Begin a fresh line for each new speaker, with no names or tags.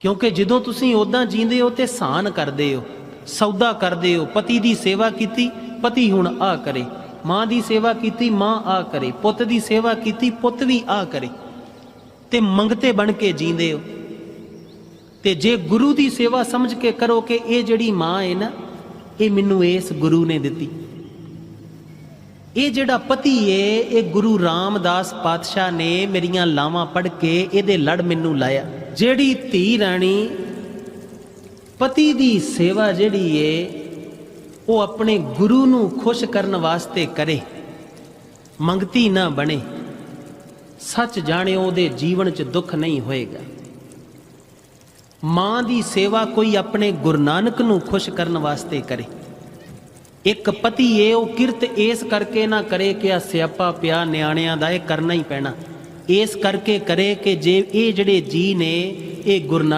ਕਿਉਂਕਿ ਜਦੋਂ ਤੁਸੀਂ ਉਦਾਂ ਜੀਂਦੇ ਹੋ ਤੇ ਸਾਨ ਕਰਦੇ ਹੋ, ਸੌਦਾ ਕਰਦੇ ਹੋ, ਪਤੀ ਦੀ ਸੇਵਾ ਕੀਤੀ, ਪਤੀ ਹੁਣ ਆ ਕਰੇ। ਮਾਂ ਦੀ ਸੇਵਾ ਕੀਤੀ, ਮਾਂ ਆ ਕਰੇ। ਪੁੱਤ ਦੀ ਸੇਵਾ ਕੀਤੀ, ਪੁੱਤ ਵੀ ਆ ਕਰੇ। ਤੇ ਮੰਗਤੇ ਬਣ ਕੇ ਜੀਂਦੇ ਹੋ। ਤੇ ਜੇ ਗੁਰੂ ਦੀ ਸੇਵਾ ਸਮਝ ਕੇ ਕਰੋ ਕਿ ਇਹ ਜਿਹੜੀ ਮਾਂ ਹੈ ਨਾ, ਇਹ ਮੈਨੂੰ ਇਸ ਗੁਰੂ ਨੇ ਦਿੱਤੀ। ਇਹ ਜਿਹੜਾ ਪਤੀ ਏ, ਇਹ ਗੁਰੂ ਰਾਮਦਾਸ ਪਾਤਸ਼ਾਹ ਨੇ ਮੇਰੀਆਂ ਲਾਵਾਂ ਪੜ ਕੇ ਇਹਦੇ ਲੜ ਮੈਨੂੰ ਲਾਇਆ। ਜਿਹੜੀ ਧੀ ਰਾਣੀ ਪਤੀ ਦੀ ਸੇਵਾ ਜਿਹੜੀ ਏ, ਉਹ ਆਪਣੇ ਗੁਰੂ ਨੂੰ ਖੁਸ਼ ਕਰਨ ਵਾਸਤੇ ਕਰੇ। ਮੰਗਤੀ ਨਾ ਬਣੇ। ਸੱਚ ਜਾਣਿਓ, ਉਹਦੇ ਜੀਵਨ 'ਚ ਦੁੱਖ ਨਹੀਂ ਹੋਏਗਾ। ਮਾਂ ਦੀ ਸੇਵਾ ਕੋਈ ਆਪਣੇ ਗੁਰੂ ਨਾਨਕ ਨੂੰ ਖੁਸ਼ ਕਰਨ ਵਾਸਤੇ ਕਰੇ। ਇੱਕ ਪਤੀ ਏ, ਉਹ ਕਿਰਤ ਇਸ ਕਰਕੇ ਨਾ ਕਰੇ ਕਿ ਆ ਸਿਆਪਾ ਪਿਆ ਨਿਆਣਿਆਂ ਦਾ, ਇਹ ਕਰਨਾ ਹੀ ਪੈਣਾ। ਇਸ ਕਰਕੇ ਕਰੇ ਕਿ ਜੇ ਇਹ ਜਿਹੜੇ ਜੀ ਨੇ ਇਹ ਗੁਰਨਾ